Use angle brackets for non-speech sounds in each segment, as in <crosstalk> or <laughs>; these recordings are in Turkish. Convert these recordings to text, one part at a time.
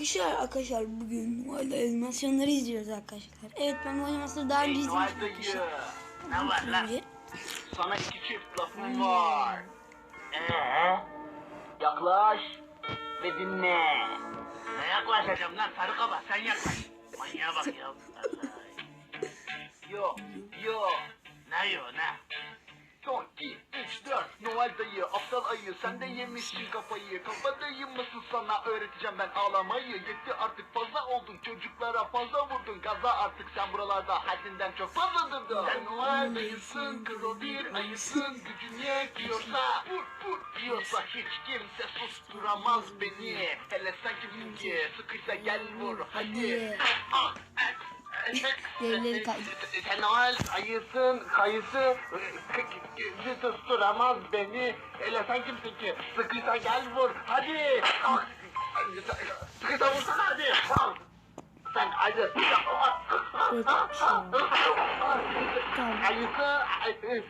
Arkadaşlar arkadaşlar bugün Noel animasyonları izliyoruz arkadaşlar. Evet ben bu animasyonu daha önce izlemiştim arkadaşlar. Ne var lan? Sana iki çift lafım var. Ee? Yaklaş ve dinle. Ne yaklaşacağım lan sarı kaba sen yaklaş. Manyağa bak ya. <laughs> Yo yo. Ne yo ne? Son 2, 3, 4 Noel dayı, aptal ayı Sen de yemişsin kafayı. Kafa dayı mısın sana? Öğreteceğim ben ağlamayı. Yetti artık fazla oldun. Çocuklara fazla vurdun. Gaza artık sen buralarda. Haddinden çok fazla durdun. Sen Noel dayısın Kro bir ayısın. Gücün yetiyorsa Vur vur diyorsa Hiç kimse susturamaz beni. Hele sen kimsin ki? Sıkıysa gel vur hadi. Ah, ah. Devleri kaydı. Noel ayısın, kayısı, susturamaz beni. Hele sen kimsin ki? Sıkıysa gel vur, hadi. Sıkıysa vursana hadi. Sen ayı. <laughs> Ayısı, ay-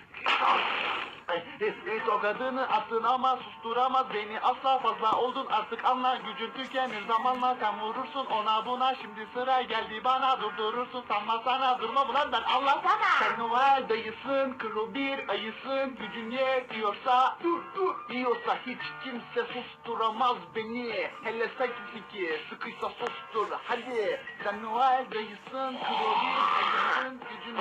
Tokadını attın ama susturamaz beni asla fazla oldun. Artık anla gücün tükenir. Zamanla sen vurursun ona buna. Şimdi sıra geldi bana durdurursun. Sanma sana durma bulan ben. Anlasana. Sen Noel dayısın kuru bir ayısın. Gücün yetiyorsa dur dur. Diyorsa hiç kimse susturamaz beni. Hele sen kimsin ki? Sıkıysa sustur hadi. Sen Noel dayısın kuru bir ayısın gücün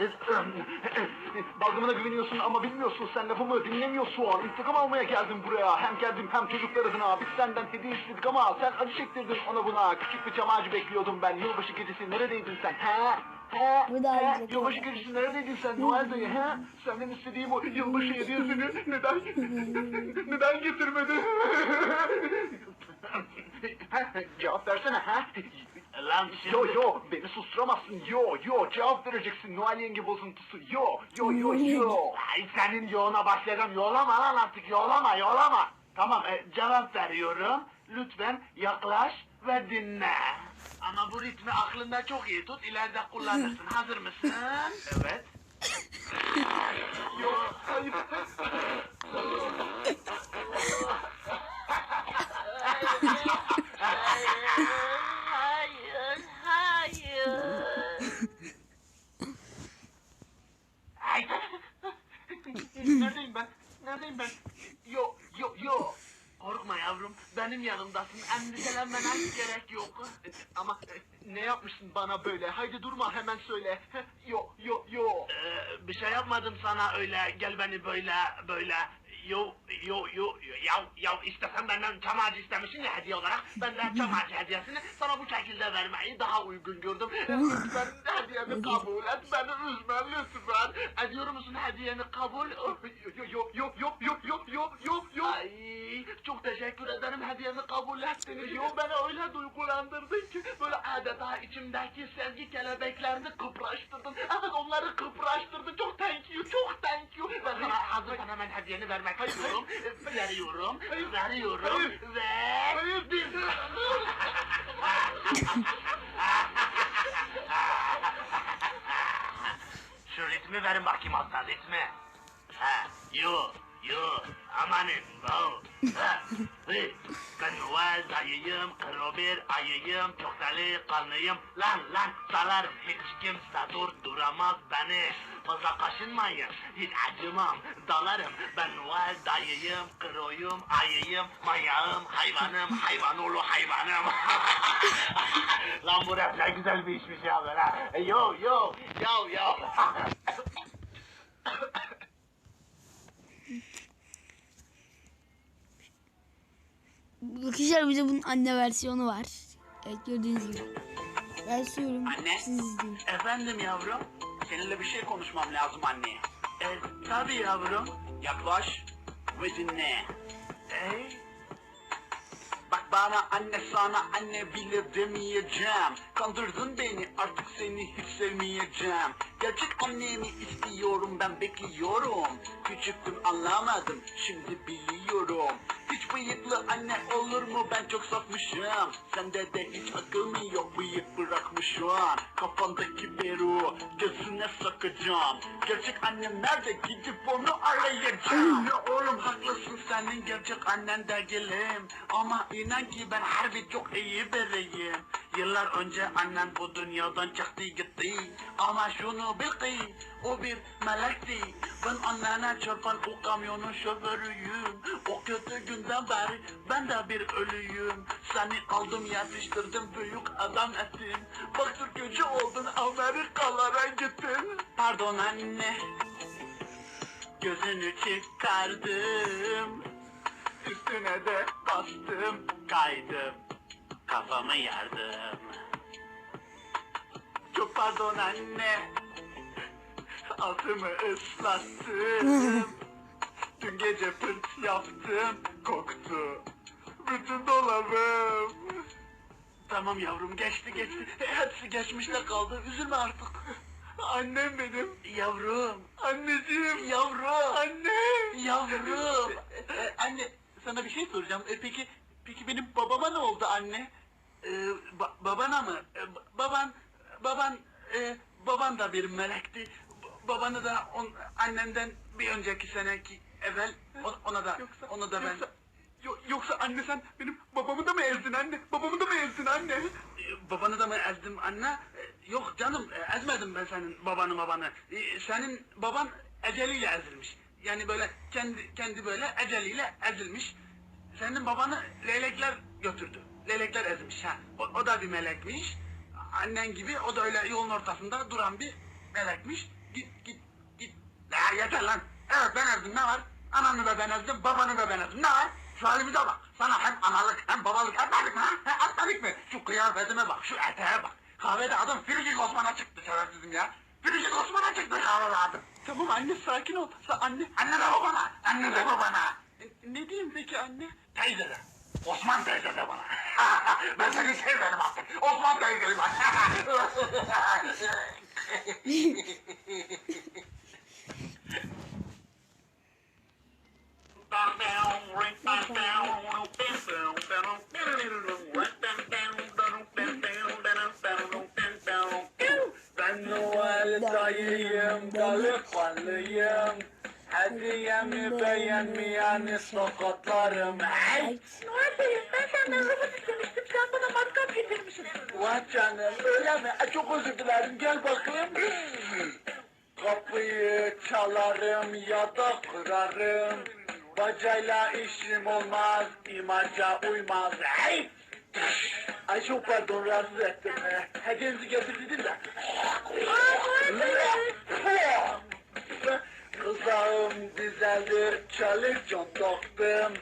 <laughs> Balgımına güveniyorsun ama bilmiyorsun sen lafımı dinlemiyorsun. İntikam almaya geldim buraya. Hem geldim hem çocuklar adına. Biz senden hediye istedik ama sen acı çektirdin ona buna. Küçük bir ağacı bekliyordum ben. Yılbaşı gecesi neredeydin sen? He? He? Bu da He? Yılbaşı gecesi neredeydin sen Noel dayı? He? Senden istediğim o yılbaşı hediyesini neden <laughs> neden getirmedin? <laughs> Cevap versene ha? Lan yo yo beni susturamazsın. Yo yo cevap vereceksin. Noel yenge bozuntusu. Yo yo yo yo. Ay senin yoğuna başlayacağım. Yolama lan artık yolama yolama. Tamam e, cevap veriyorum. Lütfen yaklaş ve dinle. Ama bu ritmi aklında çok iyi tut. İleride kullanırsın. Hazır mısın? <laughs> Evet. <laughs> Yo Hayır, <laughs> hayır. Ay. Neredeyim ben? Neredeyim ben? Yo, yo, yo. Korkma yavrum, benim yanımdasın. Endişelenmene hiç gerek yok. Ama e, ne yapmışsın bana böyle? Haydi durma, hemen söyle. Yo, yo, yo. Ee, bir şey yapmadım sana öyle. Gel beni böyle, böyle. Yo, yo, yo, ya, ya istesen benden çam ağacı istemişsin ya hediye olarak. Ben de çam ağacı hediyesini sana bu şekilde vermeyi daha uygun gördüm. Lütfen hediyemi kabul et. Beni üzme lütfen. Ediyor musun hediyeni kabul? Yok yok yok yok yok yok yok yok. Ay, çok teşekkür ederim hediyemi kabul ettiniz. Yok beni öyle duygulandırdın ki böyle adeta içimdeki sevgi kelebeklerini kıpraştırdın. Evet onları kıpraştırdın. Çok thank you çok thank you. Ben sana hazırsan hemen hediyeni vermek istiyorum. Veriyorum. Veriyorum. Ve... Hayır. <laughs> Ritmi verin bakayım alttan ritmi. Ha, yo, yo, amanın, hey, ben Noel dayıyım, kırı bir ayıyım, çok delikanlıyım. Lan lan salarım, hiç kimse durduramaz beni. Fazla kaşınmayın, hiç acımam, dalarım. Ben Noel dayıyım, kırıyım, ayıyım, manyağım, hayvanım, hayvan oğlu hayvanım. <laughs> Lan bu rap ne güzel bir işmiş ya böyle. Yo yo, yo yo. <laughs> Arkadaşlar bir de bunun anne versiyonu var. Evet gördüğünüz gibi. Ben söylüyorum Anne. siz izleyin. Efendim yavrum, seninle bir şey konuşmam lazım anne. E, tabii yavrum. Yaklaş ve dinle. Ey. Bana anne sana anne bile demeyeceğim Kandırdın beni artık seni hiç sevmeyeceğim Gerçek annemi istiyorum ben bekliyorum. Küçüktüm anlamadım şimdi biliyorum. Hiç bıyıklı anne olur mu ben çok safmışım. Sende de hiç akıl mı yok bıyık bırakmışım. Kafandaki peru gözüne sakacağım. Gerçek annem nerede gidip onu arayacağım. ya oğlum haklısın senin gerçek annen de gelim. Ama inan ki ben harbi çok iyi biriyim. Yıllar önce annen bu dünyadan çıktı gitti. Ama şunu bil ki o bir melekti. Ben annene çarpan o kamyonun şoförüyüm. O kötü günden beri ben de bir ölüyüm. Seni aldım yetiştirdim büyük adam ettim. Bak Türkçü oldun Amerikalara gittin. Pardon anne. Gözünü çıkardım. Üstüne de bastım kaydım. Kafamı yardım. Çok pardon anne. Altımı ıslattım. Dün gece pırt yaptım. Koktu. Bütün dolabım. Tamam yavrum geçti geçti. Hepsi geçmişte kaldı. Üzülme artık. Annem benim. Yavrum. Anneciğim. Yavrum. Annem. Yavrum. Ee, anne sana bir şey soracağım. Ee, peki peki benim babama ne oldu anne? Ee, ba- babana mı? Ee, ba- baban baban e, baban da bir melekti. Babanı da on, annenden bir önceki seneki evvel o- ona da ona da ben Yoksa anne sen benim babamı da mı ezdin anne? Babamı da mı ezdin anne? babanı da mı ezdim anne? Ee, Yok canım e, ezmedim ben senin babanı babanı. Ee, Senin baban eceliyle ezilmiş. Yani böyle kendi kendi böyle eceliyle ezilmiş. Senin babanı leylekler götürdü. Leylekler ezmiş ha. O, o da bir melekmiş. Annen gibi o da öyle yolun ortasında duran bir melekmiş. Git git git. Ya yeter lan. Evet ben ezdim ne var? Ananı da ben ezdim, babanı da ben ezdim. Ne var? Şu halimize bak. Sana hem analık hem babalık etmedik mi? He, etmedik mi? Şu kıyafetime bak, şu eteğe bak. Kahvede adam Firicik Osman'a çıktı şerefsizim ya. Firicik Osman'a çıktı kahvede adam. Tamam anne sakin ol. Sa anne. Anne de babana. Anne de babana. ne diyeyim peki anne? Teyze de. Osman teyze de bana. <laughs> ben seni sevmedim artık. Osman teyze de bana. <laughs> Ben Noel dayıyım, delikanlıyım. Hediyemi beğenmeyeni sokaklarım. Hey! Noel Bey'im ben senden robot istemiştim. Sen bana matkap getirmişsin. Vay canım öyle mi? Çok özür dilerim gel bakayım. Kapıyı çalarım ya da kırarım. Bacayla işim olmaz, imaca uymaz. Hey! Ay çok pardon rahatsız ettim. E, Hediyenizi getirdiniz de. Kızağım düzeldi, çalışcan taktım.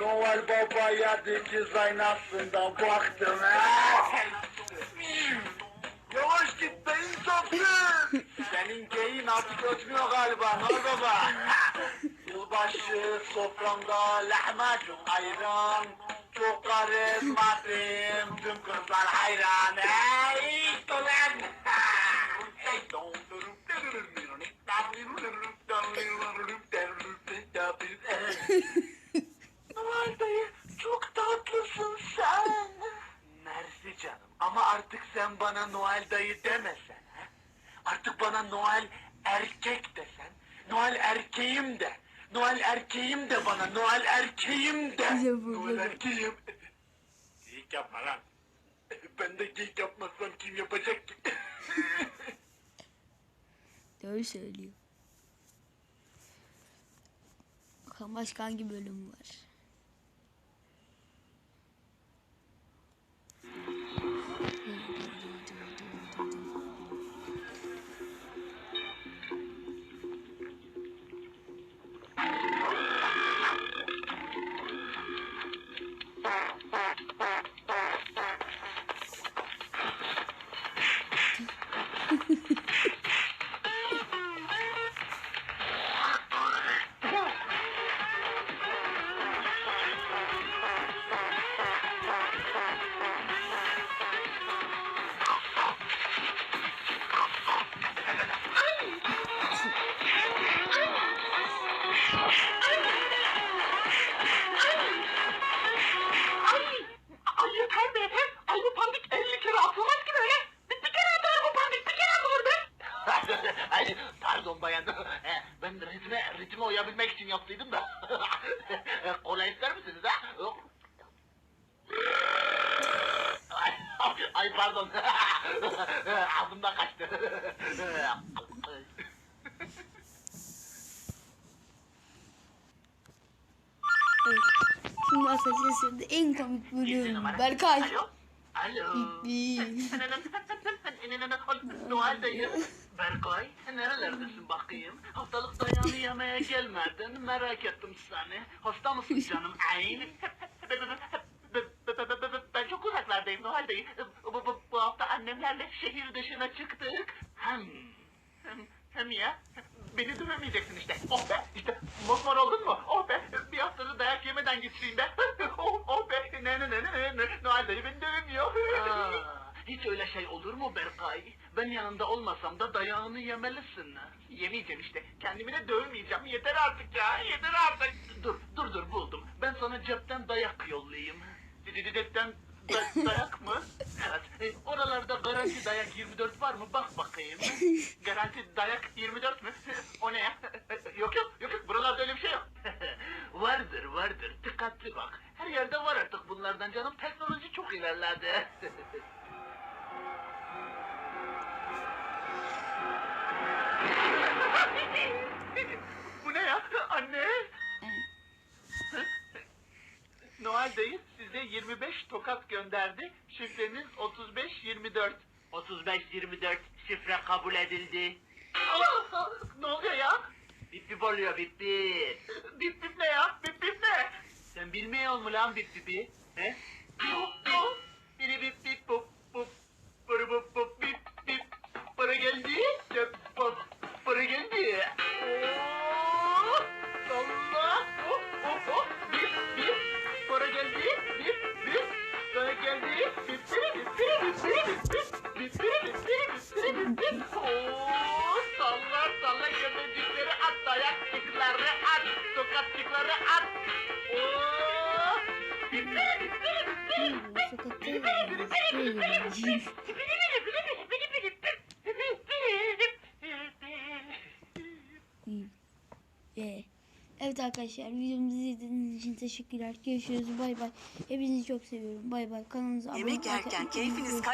Noel Baba'ya dikiz aynasından baktım. Yavaş git be insafsız. Senin geyin artık ötmüyor galiba Noel Baba. Yılbaşı soframda lahmacun ayran. Çok karizmatim, tüm kızlar hayran. Hey ulan! Hey, <laughs> Noel dayı çok tatlısın sen. Mersi canım ama artık sen bana Noel dayı demesen. ha? Artık bana Noel erkek desen. Noel erkeğim de. Noel erkeğim de bana. Noel erkeğim de. Noel erkeğim. Geyik yapma lan. Ben de geyik yapmazsam kim yapacak ki? <laughs> Doğru söylüyor. Bakalım başka hangi bölüm var? Ritme uyabilmek için yaptıydım da. Kola ister misiniz ha? Ay, ay pardon. Ağzımdan kaçtı. Evet. Şimdi arkadaşlar sırada en komik bölüm. Berkay. Alo. Alo. Bitti. Berkay, nerelerdesin bakayım? Haftalık dayağını yemeye gelmedin, merak ettim seni. Hasta mısın canım? Ayn. Ben çok uzaklardayım Noel dayı. Bu, bu, bu hafta annemlerle şehir dışına çıktık. Hem, hem, hem ya. Beni dövemeyeceksin işte. Oh be, işte mosmor oldun mu? Oh be, bir haftada dayak yemeden geçireyim be. oh, oh be, ne ne ne ne ne, Noel dayı beni dövemiyor. Hiç öyle şey olur mu Berkay? Ben yanında olmasam da dayağını yemelisin. Yemeyeceğim işte. Kendimi de dövmeyeceğim. Yeter artık ya. Yeter artık. Dur, dur, dur buldum. Ben sana cepten dayak yollayayım. Cepten da- <laughs> dayak mı? Evet. E, oralarda garanti dayak 24 var mı? Bak bakayım. <laughs> Garanti dayak 24 mü? <laughs> o ne ya? yok yok yok yok. Buralarda öyle bir şey yok. vardır vardır. Dikkatli bak. Her yerde var artık bunlardan canım. Teknoloji çok ilerledi. Bu ne ya? Anne? Noel dayı size 25 tokat gönderdi. Şifreniz 3524. 3524 şifre kabul edildi. Aa, ne oluyor ya? Bip bip oluyor bip bip. Bip bip ne ya? Bip bip ne? Sen bilmiyor musun lan bip bipi? He? At. Tokatçıkları at. Oo. Ee, Evet arkadaşlar videomuzu izlediğiniz için teşekkürler. Görüşürüz. Bay bay. Hepinizi çok seviyorum. Bay bay. Kanalımıza abone Yemek olmayı yerken unutmayın. keyfiniz kaç